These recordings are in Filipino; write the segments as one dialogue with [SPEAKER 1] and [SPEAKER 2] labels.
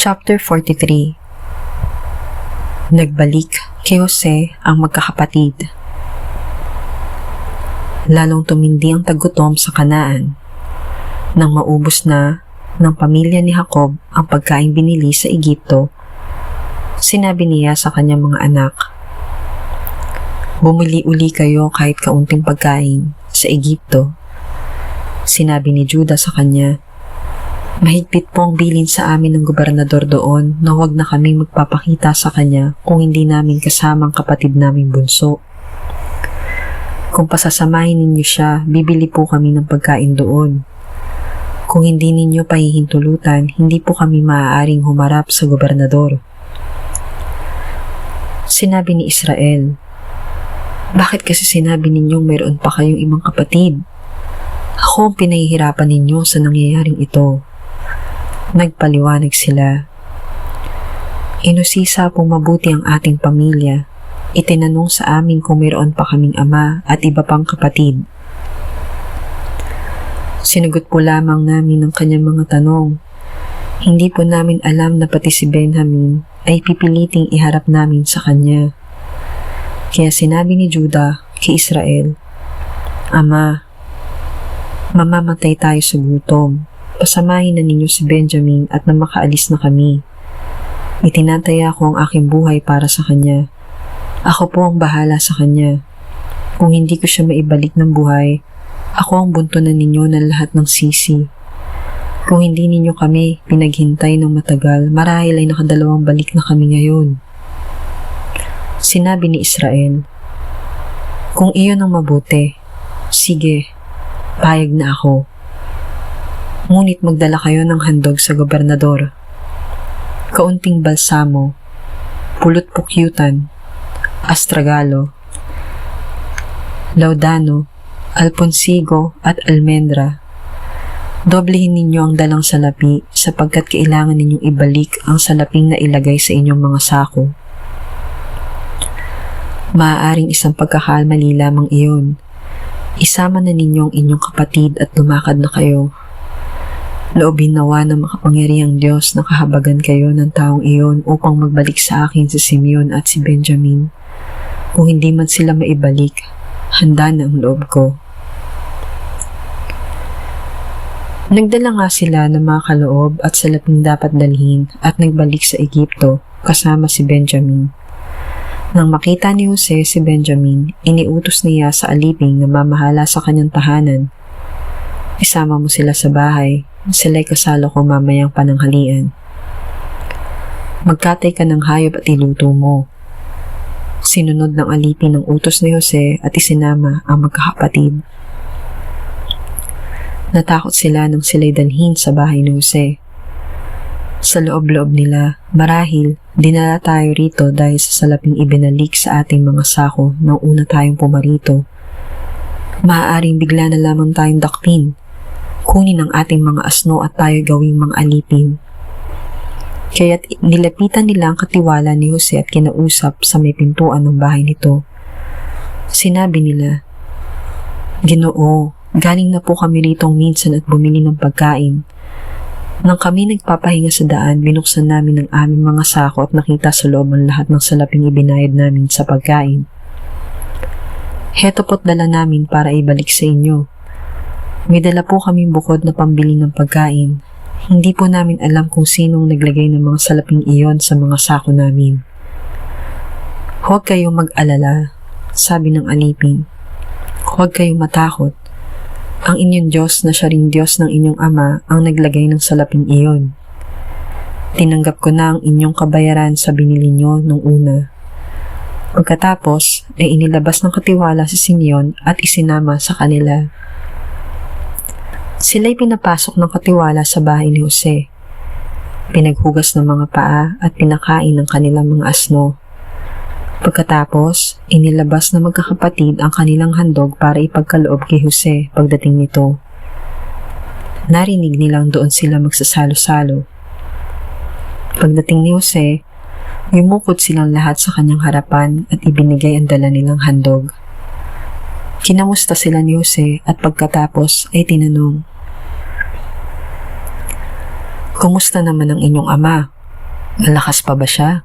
[SPEAKER 1] Chapter 43 Nagbalik kay Jose ang magkakapatid. Lalong tumindi ang tagutom sa kanaan. Nang maubos na ng pamilya ni Jacob ang pagkain binili sa Egypto, sinabi niya sa kanyang mga anak, Bumili uli kayo kahit kaunting pagkain sa Egypto. Sinabi ni Judah sa kanya, Mahigpit po ang bilin sa amin ng gobernador doon na huwag na kaming magpapakita sa kanya kung hindi namin kasamang kapatid naming bunso. Kung pasasamahin ninyo siya, bibili po kami ng pagkain doon. Kung hindi ninyo pahihintulutan, hindi po kami maaaring humarap sa gobernador. Sinabi ni Israel, Bakit kasi sinabi ninyong mayroon pa kayong ibang kapatid? Ako ang pinahihirapan ninyo sa nangyayaring ito. Nagpaliwanag sila. Inusisa pong mabuti ang ating pamilya. Itinanong sa amin kung mayroon pa kaming ama at iba pang kapatid. Sinagot po lamang namin ang kanyang mga tanong. Hindi po namin alam na pati si Benjamin ay pipiliting iharap namin sa kanya. Kaya sinabi ni Judah kay Israel, Ama, mamamatay tayo sa gutom pasamahin na ninyo si Benjamin at na makaalis na kami. Itinataya ko ang aking buhay para sa kanya. Ako po ang bahala sa kanya. Kung hindi ko siya maibalik ng buhay, ako ang buntunan ninyo ng lahat ng sisi. Kung hindi ninyo kami pinaghintay ng matagal, marahil ay nakadalawang balik na kami ngayon. Sinabi ni Israel, Kung iyon ang mabuti, sige, payag na ako ngunit magdala kayo ng handog sa gobernador. Kaunting balsamo, pulot pukyutan, astragalo, laudano, alponsigo at almendra. Doblehin ninyo ang dalang salapi sapagkat kailangan ninyong ibalik ang salaping na ilagay sa inyong mga sako. Maaaring isang pagkakalmali lamang iyon. Isama na ninyo ang inyong kapatid at lumakad na kayo Loobin nawa ng makapangyarihang Diyos na kahabagan kayo ng taong iyon upang magbalik sa akin si Simeon at si Benjamin. Kung hindi man sila maibalik, handa na ang loob ko. Nagdala nga sila ng mga kaloob at salaping dapat dalhin at nagbalik sa Egypto kasama si Benjamin. Nang makita ni Jose si Benjamin, iniutos niya sa aliping na mamahala sa kanyang tahanan. Isama mo sila sa bahay Sila'y kasalo ko mamayang pananghalian. Magkatay ka ng hayop at iluto mo. Sinunod ng alipin ng utos ni Jose at isinama ang magkakapatid. Natakot sila nang sila'y dalhin sa bahay ni Jose. Sa loob-loob nila, marahil, dinala tayo rito dahil sa salaping ibinalik sa ating mga sako nang una tayong pumarito. Maaaring bigla na lamang tayong dakpin kunin ang ating mga asno at tayo gawing mga alipin. Kaya't nilapitan nila ang katiwala ni Jose at kinausap sa may pintuan ng bahay nito. Sinabi nila, Ginoo, galing na po kami ritong minsan at bumili ng pagkain. Nang kami nagpapahinga sa daan, binuksan namin ang aming mga sako at nakita sa loob ang lahat ng salaping ibinayad namin sa pagkain. Heto po't dala namin para ibalik sa inyo. May dala po kami bukod na pambili ng pagkain. Hindi po namin alam kung sinong naglagay ng mga salaping iyon sa mga sako namin. Huwag kayong mag-alala, sabi ng alipin. Huwag kayong matakot. Ang inyong Diyos na siya ring Diyos ng inyong Ama ang naglagay ng salaping iyon. Tinanggap ko na ang inyong kabayaran sa binili nyo nung una. Pagkatapos ay inilabas ng katiwala si Simeon at isinama sa kanila. Sila'y pinapasok ng katiwala sa bahay ni Jose. Pinaghugas ng mga paa at pinakain ng kanilang mga asno. Pagkatapos, inilabas na magkakapatid ang kanilang handog para ipagkaloob kay Jose pagdating nito. Narinig nilang doon sila magsasalo-salo. Pagdating ni Jose, yumukod silang lahat sa kanyang harapan at ibinigay ang dala nilang handog. Kinamusta sila ni Jose at pagkatapos ay tinanong, Kumusta naman ang inyong ama? Malakas pa ba siya?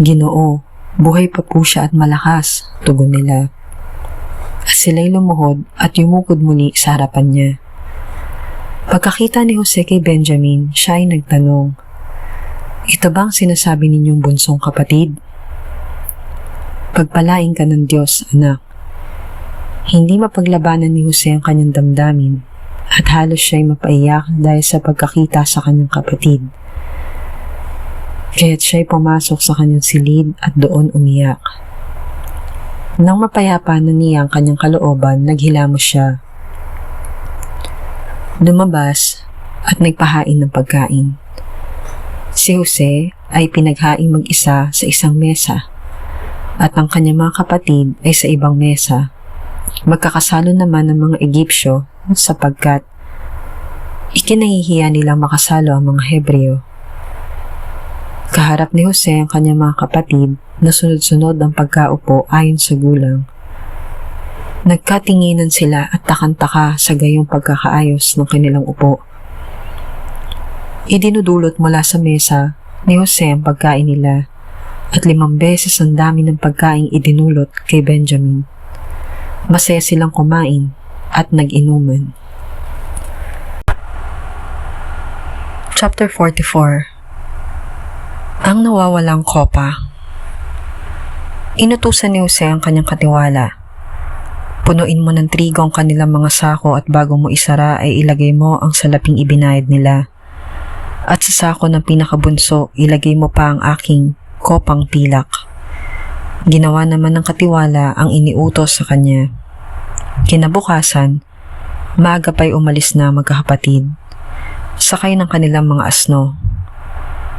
[SPEAKER 1] Ginoo, buhay pa po siya at malakas, tugon nila. At sila'y lumuhod at yumukod muli sa harapan niya. Pagkakita ni Jose kay Benjamin, siya ay nagtanong, Ito ba ang sinasabi ninyong bunsong kapatid? Pagpalain ka ng Diyos, anak. Hindi mapaglabanan ni Jose ang kanyang damdamin at halos siya'y mapaiyak dahil sa pagkakita sa kanyang kapatid. Kaya't siya'y pumasok sa kanyang silid at doon umiyak. Nang mapayapa na niya ang kanyang kalooban, naghilamos siya. Lumabas at nagpahain ng pagkain. Si Jose ay pinaghaing mag-isa sa isang mesa at ang kanyang mga kapatid ay sa ibang mesa. Magkakasalo naman ng mga Egyptyo sapagkat ikinahihiya nilang makasalo ang mga Hebreo. Kaharap ni Jose ang kanyang mga kapatid na sunod-sunod ang pagkaupo ayon sa gulang. Nagkatinginan sila at takantaka sa gayong pagkakaayos ng kanilang upo. Idinudulot mula sa mesa ni Jose ang pagkain nila at limang beses ang dami ng pagkain idinulot kay Benjamin. Masaya silang kumain at nag-inuman. Chapter 44 Ang nawawalang kopa Inutusan ni Jose ang kanyang katiwala. Punuin mo ng trigo ang kanilang mga sako at bago mo isara ay ilagay mo ang salaping ibinayad nila. At sa sako ng pinakabunso, ilagay mo pa ang aking kopang pilak. Ginawa naman ng katiwala ang iniutos sa kanya. Kinabukasan, maaga pa'y umalis na magkakapatid. Sakay ng kanilang mga asno.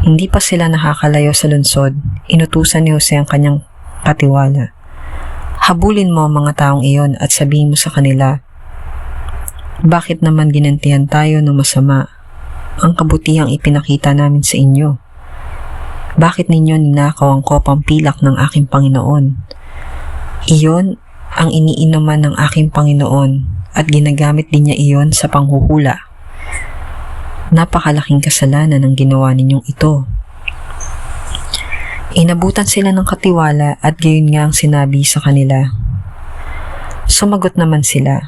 [SPEAKER 1] Hindi pa sila nakakalayo sa lunsod, inutusan ni Jose ang kanyang katiwala. Habulin mo ang mga taong iyon at sabihin mo sa kanila, Bakit naman ginantihan tayo ng masama? Ang kabutihang ipinakita namin sa inyo. Bakit ninyo ninakaw ang kopang pilak ng aking Panginoon? Iyon ang iniinuman ng aking Panginoon at ginagamit din niya iyon sa panghuhula. Napakalaking kasalanan ang ginawa ninyong ito. Inabutan sila ng katiwala at gayon nga ang sinabi sa kanila. Sumagot naman sila.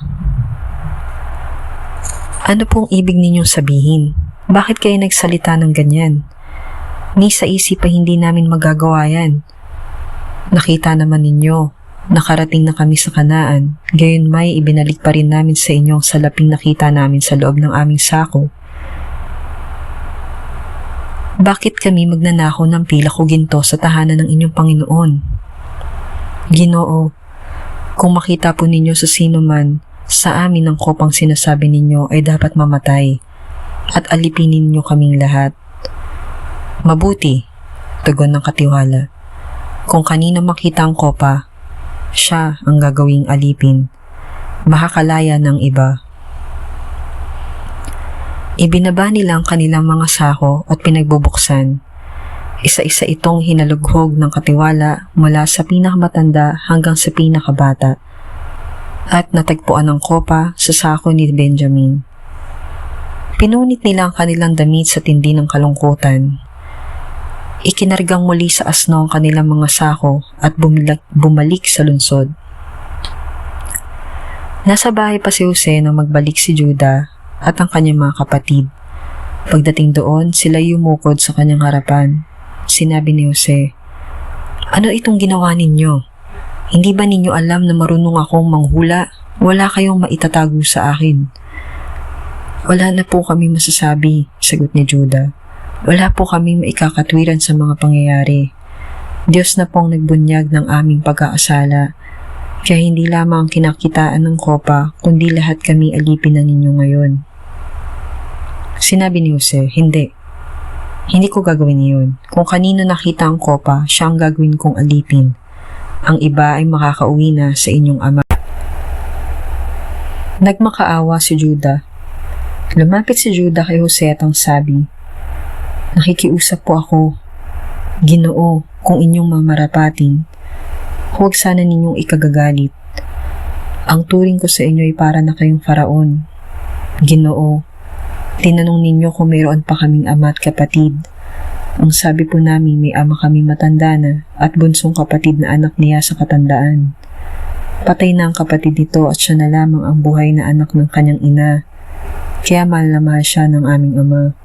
[SPEAKER 1] Ano pong ibig ninyong sabihin? Bakit kayo nagsalita ng ganyan? Ni sa isip pa hindi namin magagawa yan. Nakita naman ninyo, nakarating na kami sa kanaan, gayon may ibinalik pa rin namin sa inyo ang salaping nakita namin sa loob ng aming sako. Bakit kami magnanakaw ng pila ko ginto sa tahanan ng inyong Panginoon? Ginoo, kung makita po ninyo sa sino man, sa amin ang kopang sinasabi ninyo ay dapat mamatay at alipinin ninyo kaming lahat. Mabuti, tugon ng katiwala. Kung kanino makita ang kopa, siya ang gagawing alipin. Makakalaya ng iba. Ibinaba nila ang kanilang mga sako at pinagbubuksan. Isa-isa itong hinalughog ng katiwala mula sa pinakamatanda hanggang sa pinakabata at natagpuan ang kopa sa sako ni Benjamin. Pinunit nila ang kanilang damit sa tindi ng kalungkutan. Ikinargang muli sa asno ang kanilang mga sako at bumalik, bumalik sa lunsod. Nasa bahay pa si Jose nang magbalik si Judah at ang kanyang mga kapatid. Pagdating doon, sila yumukod sa kanyang harapan. Sinabi ni Jose, Ano itong ginawa ninyo? Hindi ba ninyo alam na marunong akong manghula? Wala kayong maitatago sa akin. Wala na po kami masasabi, sagot ni Judah. Wala po kami maikakatwiran sa mga pangyayari. Diyos na pong nagbunyag ng aming pag-aasala kaya hindi lamang ang kinakitaan ng kopa, kundi lahat kami alipin na ninyo ngayon. Sinabi ni Jose, hindi. Hindi ko gagawin iyon. Kung kanino nakita ang kopa, siya ang gagawin kong alipin. Ang iba ay makakauwi na sa inyong ama. Nagmakaawa si Judah. Lumapit si Judah kay Jose at ang sabi, Nakikiusap po ako. Ginoo, kung inyong mamarapatin, huwag sana ninyong ikagagalit. Ang turing ko sa inyo ay para na kayong faraon. Ginoo, tinanong ninyo kung mayroon pa kaming ama at kapatid. Ang sabi po namin may ama kami matanda na at bunsong kapatid na anak niya sa katandaan. Patay na ang kapatid nito at siya na lamang ang buhay na anak ng kanyang ina. Kaya mahal na mahal siya ng aming ama.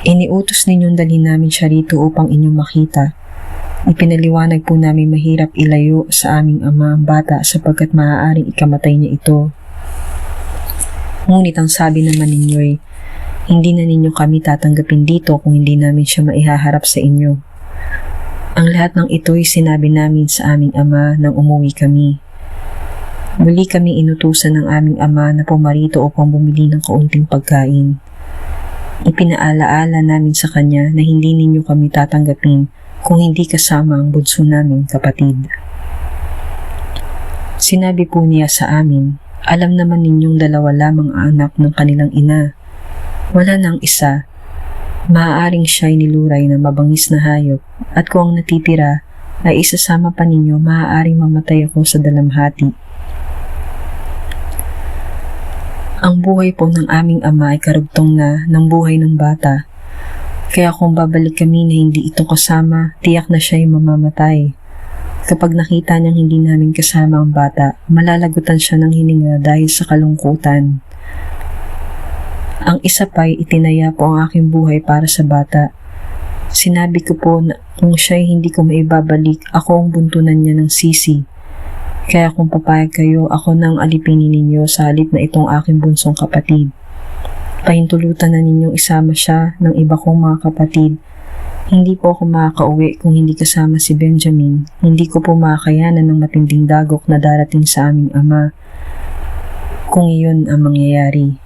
[SPEAKER 1] Iniutos ninyong dalhin namin siya rito upang inyong makita. Ipinaliwanag po namin mahirap ilayo sa aming ama ang bata sapagkat maaaring ikamatay niya ito. Ngunit ang sabi naman ninyo'y, hindi na ninyo kami tatanggapin dito kung hindi namin siya maihaharap sa inyo. Ang lahat ng ito'y sinabi namin sa aming ama nang umuwi kami. Muli kami inutusan ng aming ama na pumarito upang bumili ng kaunting pagkain. Ipinaalaala namin sa kanya na hindi ninyo kami tatanggapin kung hindi kasama ang bunso naming kapatid. Sinabi po niya sa amin, alam naman ninyong dalawa lamang ang anak ng kanilang ina. Wala nang isa. Maaaring siya'y niluray na mabangis na hayop at kung ang natitira ay isasama pa ninyo, maaaring mamatay ako sa dalamhati. Ang buhay po ng aming ama ay karugtong na ng buhay ng bata. Kaya kung babalik kami na hindi ito kasama, tiyak na siya'y mamamatay. Kapag nakita niyang hindi namin kasama ang bata, malalagutan siya ng hininga dahil sa kalungkutan. Ang isa pa'y itinaya po ang aking buhay para sa bata. Sinabi ko po na kung siya'y hindi ko maibabalik, ako ang buntunan niya ng sisi. Kaya kung papayag kayo, ako nang alipinin ninyo sa halip na itong aking bunsong kapatid. Pahintulutan na ninyong isama siya ng iba kong mga kapatid. Hindi po ako makakauwi kung hindi kasama si Benjamin. Hindi ko po makakayanan ng matinding dagok na darating sa aming ama. Kung iyon ang mangyayari.